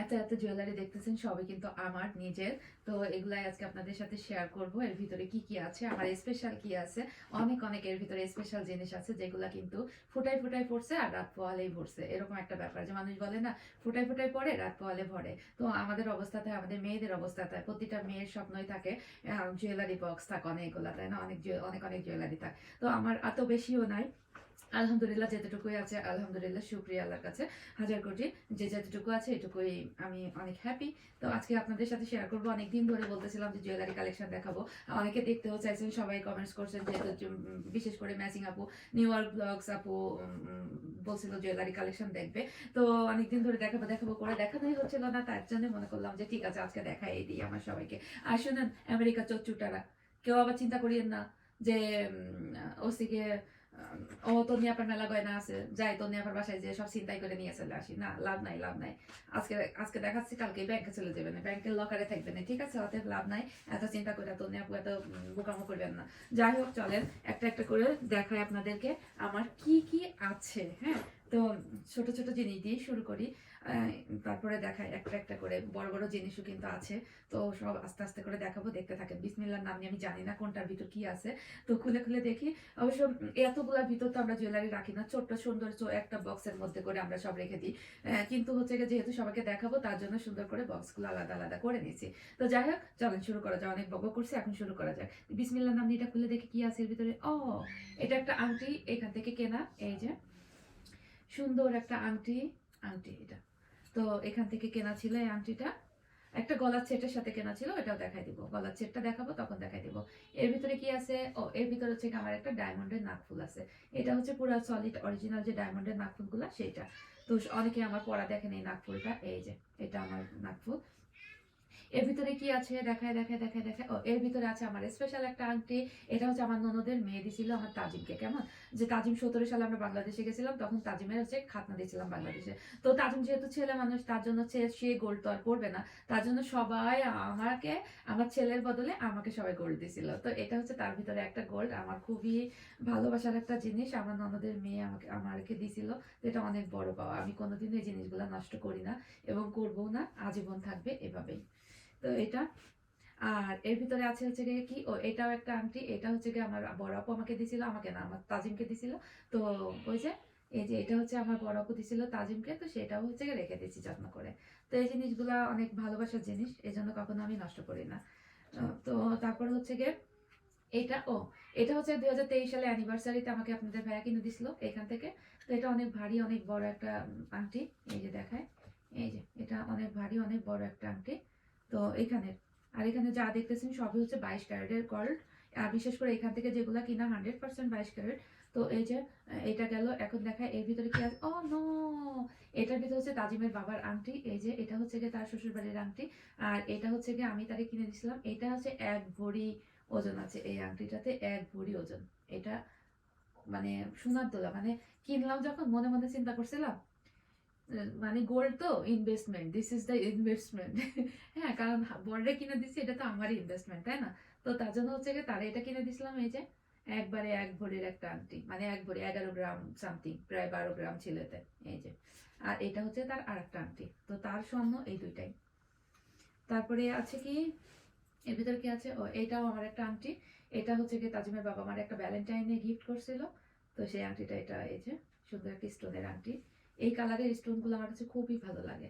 এত এত জুয়েলারি দেখতেছেন, সবই কিন্তু আমার, নিজের। তো এগুলাই আজকে আপনাদের সাথে শেয়ার করব। এর ভিতরে কি কি আছে? আমার স্পেশাল কি আছে? অনেক অনেক এর ভিতরে স্পেশাল জিনিস আছে, যেগুলা কিন্তু ফুটাই ফুটাই পড়ছে আর রাত পোয়ালেই ভরছে। এরকম একটা ব্যাপার। যে মানুষ বলে না ফুটাই ফুটাই পড়ে, রাত পোয়ালে ভরে। তো আমাদের অবস্থাতে, আমাদের মেয়েদের অবস্থাতে, প্রতিটা মেয়ের স্বপ্নই থাকে জুয়েলারি বক্স থাক, অনেকগুলা, তাই না? অনেক অনেক অনেক জুয়েলারি থাক। তো আমার এত বেশিও নাই। আলহামদুলিল্লাহ যেতটুকুই আছে, আলহামদুলিল্লাহ শুক্রিয়া আল্লাহর কাছে। হাজার কোটি যে যতটুকু আছে, এটুকুই আমি অনেক হ্যাপি তো আজকে আপনাদের সাথে শেয়ার করব। অনেকদিন ধরে বলতেছিলাম যে জুয়েলারি কালেকশন দেখাবো। অনেকে দেখতেও চাইছেন, সবাই কমেন্টস করছেন যেহেতু বিশেষ করে ম্যাচিং আপু নিউ ইয়র্ক ব্লগস আপু বলছিল জুয়েলারি কালেকশন দেখবে। তো অনেকদিন ধরে দেখাবো দেখাবো, করে দেখানোই হচ্ছিল না। তার জন্য মনে করলাম যে, ঠিক আছে, আজকে দেখাই দিই আমার সবাইকে। আর শুনেন আমেরিকা চচ্চুটারা কেউ আবার চিন্তা করিয়েন না যে ওসিকে ও তো নিয়াপার মেলা গয়না আছে, যাই তো নিয়াপার বাসায় যে সব চিন্তাই করে নিয়ে চলে আসি। না, লাভ নাই লাভ নাই। আজকে আজকে দেখাচ্ছি, কালকে ব্যাংকে চলে যাবেন, ব্যাংকের লকারে থাকবেন ঠিক আছে? অতএব লাভ নাই, এত চিন্তা করে এত নিয়াপু এত বোকামো করবেন না। যাই হোক, চলেন, একটা একটা করে দেখায় আপনাদেরকে, আমার কি কি আছে হ্যাঁ? তো ছোট ছোট জিনিস দিয়ে শুরু করি। তারপরে দেখাই একটা একটা করে। বড় বড় জিনিসও কিন্তু আছে। তো সব আস্তে আস্তে করে দেখাবো, দেখতে থাকেন। বিসমিল্লার নাম নিয়ে আমি জানি না কোনটার ভিতর কি আছে। তো খুলে খুলে দেখি। অবশ্য এতগুলার ভিতর তো আমরা জুয়েলারি রাখি না। ছোট্ট, সুন্দর একটা বক্সের মধ্যে করে আমরা সব রেখে দিই। কিন্তু হচ্ছে গিয়ে যেহেতু সবাইকে দেখাবো, তার জন্য সুন্দর করে বক্সগুলো আলাদা আলাদা করে নিয়েছি। তো যাই হোক, চলেন শুরু করা যায় অনেক বক করছি, এখন শুরু করা যায় বিসমিল্লার নাম নিয়ে এটা খুলে দেখি কি আছে এর ভিতরে। ও, এটা একটা আংটি। এখান থেকে কেনা। এই যে। সুন্দর একটা আংটি আংটি এটা। তো এখান থেকে কেনা ছিল এই আংটিটা। একটা গলার সেটের সাথে কেনা ছিল, এটাও দেখাই দিব। গলার সেটটা দেখাবো, তখন দেখাই দিব। এর ভিতরে কি আছে? ও, এর ভিতরে হচ্ছে আমার একটা ডায়মন্ডের নাকফুল আছে। এটা হচ্ছে পুরো সলিড অরিজিনাল যে ডায়মন্ডের নাকফুলগুলো সেটা তো অনেকে আমার পড়া দেখেন এই নাকফুলটা এই যে, এটা আমার নাকফুল এর ভিতরে কি আছে? দেখায় দেখায় দেখায় দেখায়। ও, এর ভিতরে আছে আমার স্পেশাল একটা আংটি এটা হচ্ছে আমার ননদের মেয়ে দিছিল আমার তাজিমকে, কেমন? যে তাজিম সতেরো সালে আমরা বাংলাদেশে গেছিলাম, তখন তাজিমের হচ্ছে খাতনা দিয়েছিলাম বাংলাদেশে। তো তাজিম যেহেতু ছেলে মানুষ, তার জন্য সে গোল্ড তো আর পড়বে না। তার জন্য সবাই আমাকে, আমার ছেলের বদলে আমাকে সবাই গোল্ড দিছিল। তো এটা হচ্ছে তার ভিতরে একটা গোল্ড আমার খুবই ভালোবাসার একটা জিনিস। আমার ননদের মেয়ে আমাকে আমাকে দিছিল। তো এটা অনেক বড় পাওয়া। আমি কোনোদিন এই জিনিসগুলো নষ্ট করি না এবং করব না। আজীবন থাকবে এভাবেই। তো এটা। আর এর ভিতরে আছে হচ্ছে গিয়ে কি ও এটাও একটা আংটি এটা হচ্ছে গিয়ে আমার বড় আপু আমাকে দিছিল আমাকে না আমার তাজিমকে দিছিল। তো ওই যে এই যে এটা হচ্ছে আমার বড় আপু দিছিল তাজিমকে তো সেটাও হচ্ছে গিয়ে রেখে দিচ্ছি যত্ন করে। তো এই জিনিসগুলো অনেক ভালোবাসার জিনিস এই জন্য কখনো আমি নষ্ট করি না। তো তারপর হচ্ছে গিয়ে এটা ও এটা হচ্ছে দুই হাজার তেইশ সালে অ্যানিভার্সারিতে আমাকে আপনাদের ভাইয়া কিনে দিছিল এখান থেকে। তো এটা অনেক ভারী অনেক বড় একটা আংটি এই যে দেখায়। এই যে এটা অনেক ভারী অনেক বড় একটা আংটি তো এখানের। আর এখানে যা দেখতেছেন সবই হচ্ছে বাইশ ক্যারেটের গোল্ড আর বিশেষ করে এখান থেকে যেগুলা কিনা হান্ড্রেড পার্সেন্ট বাইশ ক্যারেট। তো এই যে, এটা গেল, এখন দেখায় এর ভিতরে কি আছে? ও নো এটার ভিতরে হচ্ছে তাজিমের বাবার আংটি। এই যে, এটা হচ্ছে গিয়ে তার শ্বশুর বাড়ির আংটি। আর এটা হচ্ছে গিয়ে আমি তাকে কিনে দিয়েছিলাম এটা হচ্ছে এক ভরি ওজন আছে এই আংটিটাতে, এক ভরি ওজন। এটা মানে সোনার দোলা। মানে কিনলাম যখন, মনে মনে চিন্তা করছিলাম মানে গোল্ড তো investment this is the investment হ্যাঁ কারণ বর্ডে কিনে দিচ্ছি এটা তো আমারই ইনভেস্টমেন্ট তাই না? তো তার জন্য হচ্ছে গিয়ে তারা এটা কিনে দিছিলাম এই যে, একবারে এক ভরির একটা আংটি মানে এক ভরি এগারো গ্রাম সামথিং প্রায় বারো গ্রাম ছিল এতে এই যে। আর এটা হচ্ছে তার আরেকটা আংটি, তো তার স্বর্ণ এই দুইটাই। তারপরে আছে কি, এর ভিতরে কি আছে? ও, এটাও আমার একটা আংটি, এটা হচ্ছে কি তাজিমের বাবা আমার একটা ভ্যালেন্টাইনে গিফট করছিল, তো সেই আংটিটা এটা, এই যে, সুন্দর একটা স্টোনের আংটি। এই কালারের স্টোনগুলো আমার কাছে খুবই ভালো লাগে।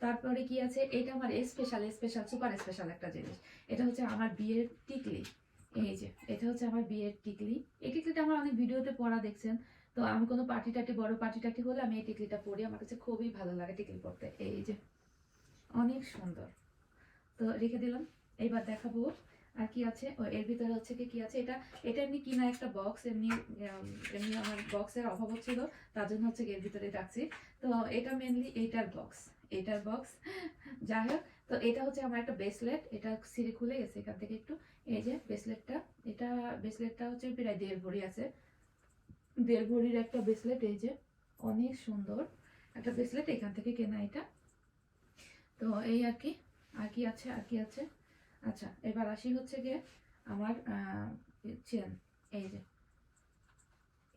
তারপরে কি আছে? এটা আমার স্পেশাল স্পেশাল সুপার স্পেশাল একটা জিনিস। এটা হচ্ছে আমার বিয়ের টিকলি এই যে, এটা হচ্ছে আমার বিয়ের টিকলি এই টিকলিটা আমার অনেক ভিডিওতে পড়া দেখছেন। তো আমি কোনো পার্টি টাটি, বড় পার্টি টাটি হলে আমি এই টিকলিটা পরি। আমার কাছে খুবই ভালো লাগে টিকলি পরতে। এই যে, অনেক সুন্দর। তো রেখে দিলাম। এইবার দেখাবো আর কি আছে? ও, এর ভিতরে হচ্ছে কি কি আছে? এটা এটা এমনি কিনা একটা বক্স এমনি এমনি আমার বক্সের অভাব হচ্ছিল, তার জন্য হচ্ছে এর ভিতরে রাখছি। তো এটা মেনলি এইটার বক্স এটার বক্স যাই হোক, তো এটা হচ্ছে আমার একটা ব্রেসলেট এটা সিঁড়ি খুলে গেছে এখান থেকে একটু। এই যে ব্রেসলেটটা এটা ব্রেসলেটটা হচ্ছে প্রায় দেড় ভরি আছে। দেড় ভরির একটা ব্রেসলেট এই যে, অনেক সুন্দর। একটা ব্রেসলেট এখান থেকে কেনা এটা। তো এই আর কি আর কি আছে, আর কি আছে? আচ্ছা এবার আসি হচ্ছে গিয়ে আমার চেন এই যে।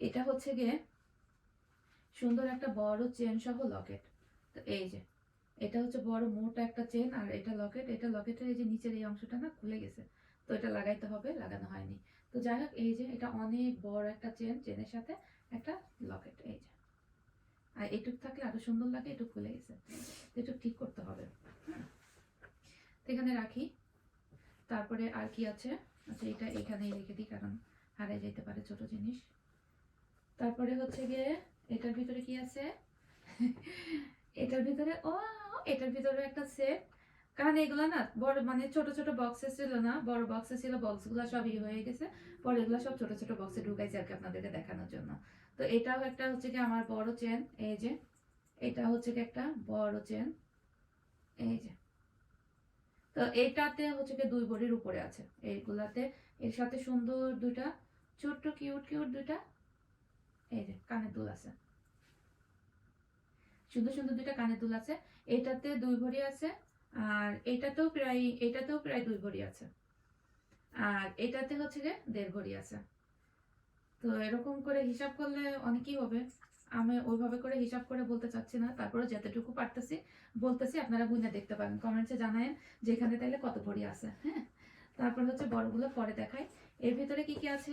এটা হচ্ছে গিয়ে সুন্দর একটা বড় চেন সহ লকেট তো এই যে, এটা হচ্ছে বড় মোটা একটা চেন আর এটা লকেট এটা লকেটের এই যে নিচের এই অংশটা না খুলে গেছে। তো এটা লাগাইতে হবে, লাগানো হয়নি। তো যাই হোক, এই যে, এটা অনেক বড় একটা চেন চেনের সাথে একটা লকেট এই যে। আর এটুক থাকলে আরও সুন্দর লাগে, এটুক খুলে গেছে। এটুক ঠিক করতে হবে। এখানে রাখি। তারপরে আর কি আছে? আচ্ছা এটা এখানেই রেখে দিই, কারণ হারাই যেতে পারে ছোট জিনিস। তারপরে হচ্ছে গিয়ে, এটার ভিতরে কি আছে? এটার ভিতরে, ও, এটার ভিতরে একটা সেট কারণ এগুলো না, বড় মানে ছোট ছোট বক্সে ছিল না, বড় বক্সে ছিল বক্সগুলো সব ইয়ে হয়ে গেছে। পরে এগুলো সব ছোট ছোট বক্সে ঢুকাইছে আর কি আপনাদেরকে দেখানোর জন্য। তো এটাও একটা হচ্ছে কি আমার বড় চেন এই যে। এটা হচ্ছে কি একটা বড় চেন এই যে। তো এটাতে হচ্ছে কি দুই বড়ির উপরে আছে। এইগুলাতে, এর সাথে সুন্দর দুইটা, ছোট্ট, কিউট কিউট দুইটা, এই যে কানের দুল আছে। সুন্দর সুন্দর দুইটা কানের দুল আছে। এটাতে দুই ভরি আছে, আর এটাতেও প্রায় এটাতেও প্রায় দুই ভরি আছে। আর এটাতে হচ্ছে গিয়ে দেড় ভরি আছে। তো এরকম করে হিসাব করলে অনেকই হবে। আমি ওইভাবে করে হিসাব করে বলতে চাচ্ছি না তারপরে যতটুকু পারতেছি, বলতেছি, আপনারা গুনে দেখতে পারেন কমেন্টসে জানায়েন যেখানে তাইলে কত ভরি আছে হ্যাঁ? তারপর হচ্ছে বড়গুলো পরে দেখাই। এর ভিতরে কি কি আছে?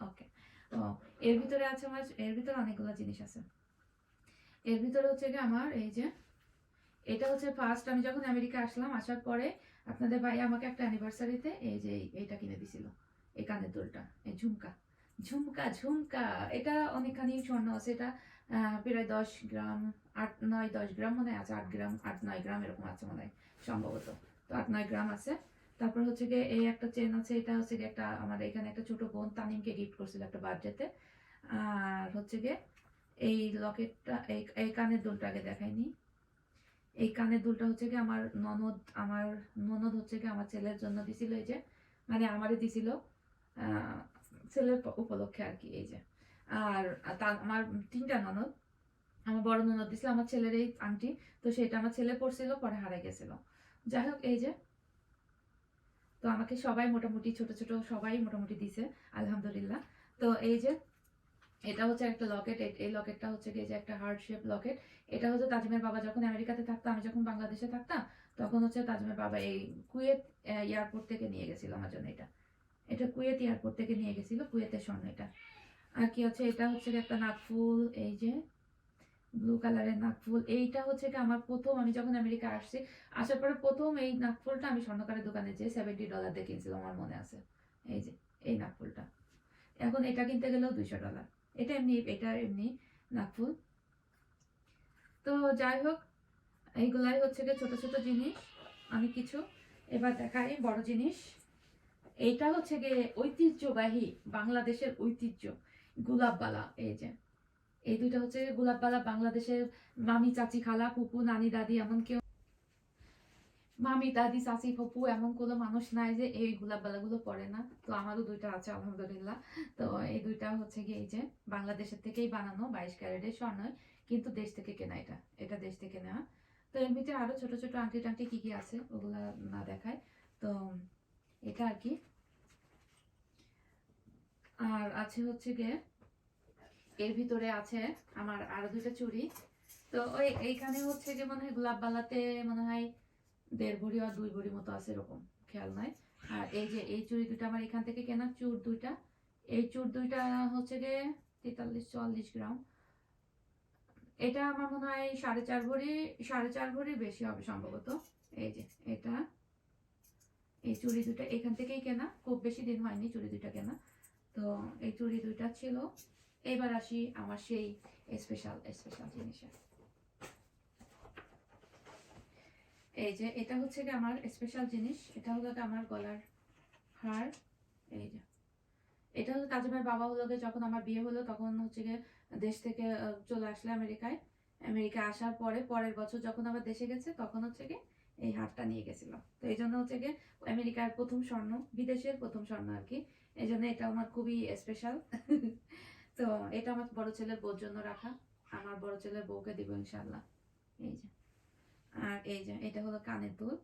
ওকে ও এর ভিতরে আছে আমার, এর ভিতরে অনেকগুলো জিনিস আছে। এর ভিতরে হচ্ছে কি আমার এই যে, এটা হচ্ছে ফার্স্ট আমি যখন আমেরিকা আসলাম, আসার পরে আপনাদের ভাই আমাকে একটা অ্যানিভার্সারিতে এই যে এই- এইটা কিনে দিছিল, এই কানের দুলটা, এই ঝুমকা। ঝুমকা ঝুমকা, এটা অনেকখানি স্বর্ণ আছে, এটা প্রায় দশ গ্রাম, আট, নয়, দশ গ্রাম মনে হয় আছে, আট গ্রাম, আট, নয় গ্রাম এরকম আছে মনে হয়, সম্ভবত। তো আট, নয় গ্রাম আছে। তারপর হচ্ছে গিয়ে এই একটা চেন আছে, এটা হচ্ছে গিয়ে একটা আমার এখানে একটা ছোট বোন তানিমকে গিফট করছিল একটা বার্থডেতে আর হচ্ছে গিয়ে এই লকেটটা এই এই কানের দুলটা আগে দেখাইনি। এই কানের দুলটা হচ্ছে কি আমার ননদ আমার ননদ হচ্ছে কি আমার ছেলের জন্য দিছিল এই যে মানে আমারই দিছিল। ছেলের উপলক্ষে আর কি এই যে। আর তার আমার তিনটা ননদ। আমার বড় ননদ দিছিল, আমার ছেলের এই আংটি। তো সেটা আমার ছেলে পড়ছিল পরে হারাই গেছিল। যাই হোক, এই যে। তো আমাকে সবাই মোটামুটি, ছোট ছোট সবাই মোটামুটি দিছে, আলহামদুলিল্লাহ। তো এই যে, এটা হচ্ছে একটা লকেট। এই লকেটটা হচ্ছে এই যে একটা হার্ড শেপ লকেট। এটা হচ্ছে তাজিমের বাবা যখন আমেরিকাতে থাকতো, আমি যখন বাংলাদেশে থাকতাম, তখন হচ্ছে তাজিমের বাবা এই কুয়েত এয়ারপোর্ট থেকে নিয়ে গেছিল আমার জন্য এটা। এটা কুয়েত এয়ারপোর্ট থেকে নিয়ে গেছিল, কুয়েতের স্বর্ণ এটা। আর কি আছে এটা হচ্ছে একটা নাকফুল এই যে ব্লু কালারের নাকফুল এইটা হচ্ছে কি আমার প্রথম, আমি যখন আমেরিকা আসছি, আসার পরে প্রথম এই নাকফুলটা আমি স্বর্ণকারের দোকানে যেয়ে সেভেন্টি ডলার দিয়ে কিনছিলাম, আমার মনে আছে। এই যে, এই নাকফুলটা এখন এটা কিনতে গেলেও দুইশো ডলার এটা এমনি এটা এমনি নাকফুল তো যাই হোক, এইগুলাই হচ্ছে গিয়ে ছোট ছোট জিনিস অনেক কিছু। এবার দেখাই বড় জিনিস। এইটা হচ্ছে গিয়ে ঐতিহ্যবাহী বাংলাদেশের ঐতিহ্য, গোলাপবালা, এই যে। এই দুইটা হচ্ছে গোলাপবালা, বাংলাদেশের মামি, চাচি, খালা, ফুপু, নানি, দাদি, এমন কেউ মামি, দাদি, চাচি, ফুপু, এমন কোনো মানুষ নাই যে এই গোলাপবালাগুলো পরে না। তো আমারও দুইটা আছে, আলহামদুলিল্লাহ। তো এই দুইটা হচ্ছে গিয়ে এই যে বাংলাদেশের থেকেই বানানো বাইশ ক্যারেটের স্বর্ণ কিন্তু দেশ থেকে কেনা এটা এটা দেশ থেকে নেওয়া। তো এর ভিতরে আরও ছোট ছোট আংটি টাংটি কি কি আছে ওগুলা না দেখায়। তো এটা আর কি। আর আছে হচ্ছে গিয়ে এর ভিতরে আছে আমার আরও দুটো চুড়ি। তো ওই এইখানে হচ্ছে যে মনে হয় গোলাপ বালাতে মনে হয় দেড় ভরি আর দুই ভরি মতো আছে এরকম, খেয়াল নাই। আর এই যে এই চুড়ি দুটো আমার এখান থেকে কেনা, চুর দুইটা। এই চুর দুইটা হচ্ছে গিয়ে তেতাল্লিশ, চুয়াল্লিশ গ্রাম। এটা আমার মনে হয় সাড়ে চার ভরি, সাড়ে চার ভরি বেশি হবে সম্ভবত। এই যে এটা, এই চুড়ি দুটা এখান থেকেই কেনা, খুব বেশি দিন হয়নি চুড়ি দুইটা কেনা। এই চুড়ি দুইটা ছিল। এবার আসি আমার সেই স্পেশাল স্পেশাল জিনিসে। এই যে, এটা হচ্ছে কি আমার স্পেশাল জিনিস। এটা হলো আমার গলার হার। এই যে। এটা হলো তাজিমের বাবা হলো যখন আমার বিয়ে হলো, তখন হচ্ছে গিয়ে দেশ থেকে চলে আসলে আমেরিকায়। আমেরিকা আসার পরে, পরের বছর যখন আবার দেশে গেছে, তখন হচ্ছে গিয়ে এই হারটা নিয়ে গেছিল। তো এই জন্য হচ্ছে গিয়ে আমেরিকার প্রথম স্বর্ণ, বিদেশের প্রথম স্বর্ণ আর কি। এই জন্য এটা আমার খুবই স্পেশাল তো এটা আমার বড় ছেলের বউর জন্য রাখা। আমার বড় ছেলের বউকে দিব ইনশাল্লাহ এই যে। আর এই যে, এটা হলো কানের দুল।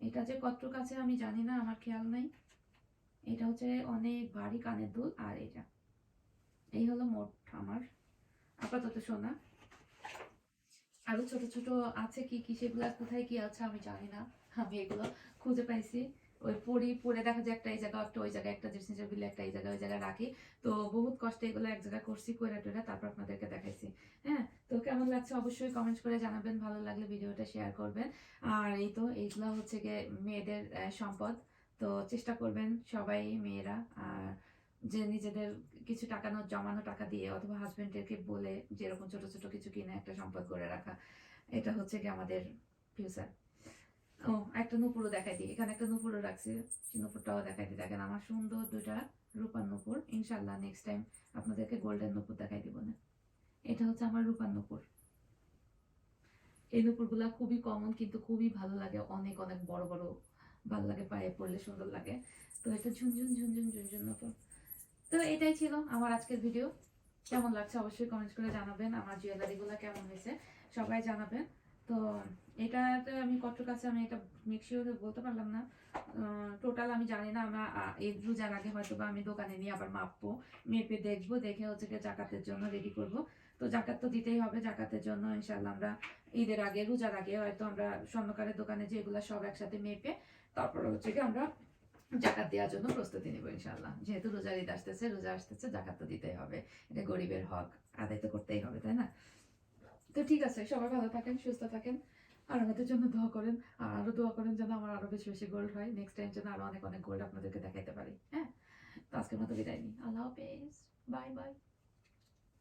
এটা যে কতটুক আছে আমি জানি না, আমার খেয়াল নাই। এটা হচ্ছে অনেক ভারী কানের দুল আর এটা। এই হলো মোট আমার। আপাতত সোনা। আরও ছোট ছোট আছে কি কি, সেগুলো কোথায় কি আছে আমি জানি না। আমি এগুলো খুঁজে পাইছি। ওই পড়ি পরে দেখা যায় একটা এই জায়গা একটা ওই জায়গায় একটা ড্রেসিং টেবিলে একটা এই জায়গায় ওই জায়গায় রাখি। তো বহুত কষ্টে এগুলো এক জায়গায় করছি করে টোরে তারপর আপনাদেরকে দেখাইছি। হ্যাঁ? তো কেমন লাগছে অবশ্যই কমেন্ট করে জানাবেন, ভালো লাগলে ভিডিওটা শেয়ার করবেন। আর এই তো, এইগুলো হচ্ছে গিয়ে মেয়েদের সম্পদ। তো চেষ্টা করবেন সবাই মেয়েরা, আর যে নিজেদের কিছু টাকা না, জমানো টাকা দিয়ে অথবা হাজবেন্ডদেরকে বলে যেরকম ছোট ছোট কিছু কিনে একটা সম্পদ করে রাখা, এটা হচ্ছে কি আমাদের ফিউচার ও একটা নুপুরও দেখাই দিই। এখানে একটা নুপুরও রাখছি। নুপুরটাও দেখাই দিই। দেখেন, আমার সুন্দর দুটা রূপার নুপুর। ইনশাল্লাহ নেক্সট টাইম আপনাদেরকে গোল্ডেন নুপুর দেখাই দিব না। এটা হচ্ছে আমার রূপার নুপুর। এই নুপুরগুলা খুবই কমন কিন্তু খুবই ভালো লাগে। অনেক অনেক বড় বড় ভালো লাগে, পায়ে পড়লে সুন্দর লাগে। তো এটা ঝুনঝুন ঝুনঝুন ঝুনঝুন নুপুর। তো এটাই ছিল আমার আজকের ভিডিও কেমন লাগছে অবশ্যই কমেন্ট করে জানাবেন। আমার জুয়েলারিগুলো কেমন হয়েছে সবাই জানাবেন। তো এটাতে আমি কত কাছে আমি এটা মিক্সিওরে বলতে পারলাম না। টোটাল আমি জানি না আমরা আহ, এই রোজার আগে হয়তো বা আমি দোকানে নিয়ে আবার মাপবো মেপে দেখব দেখে হচ্ছে গিয়ে জাকাতের জন্য রেডি করব। তো জাকাত তো দিতেই হবে জাকাতের জন্য ইনশাল্লাহ আমরা ঈদের আগে রোজার আগে হয়তো আমরা স্বর্ণকারের দোকানে যেগুলো সব একসাথে মেপে তারপরে হচ্ছে কি আমরা জাকাত দেওয়ার জন্য প্রস্তুতি নেব ইনশাল্লাহ যেহেতু রোজার ঈদ আসতেছে রোজা আসতেছে জাকাত তো দিতেই হবে। এটা গরিবের হক আদায় তো করতেই হবে তাই না? তো ঠিক আছে, সবাই ভালো থাকেন, সুস্থ থাকেন, আর আমাদের জন্য দোয়া করেন, আর আরও দোয়া করেন যেন আমার আরও বেশি বেশি গোল্ড হয়। নেক্সট টাইম যেন আরও অনেক অনেক গোল্ড আপনাদেরকে দেখাইতে পারি হ্যাঁ? তো আজকের মতো বিদায় নিই। আল্লাহ হাফেজ। Bye bye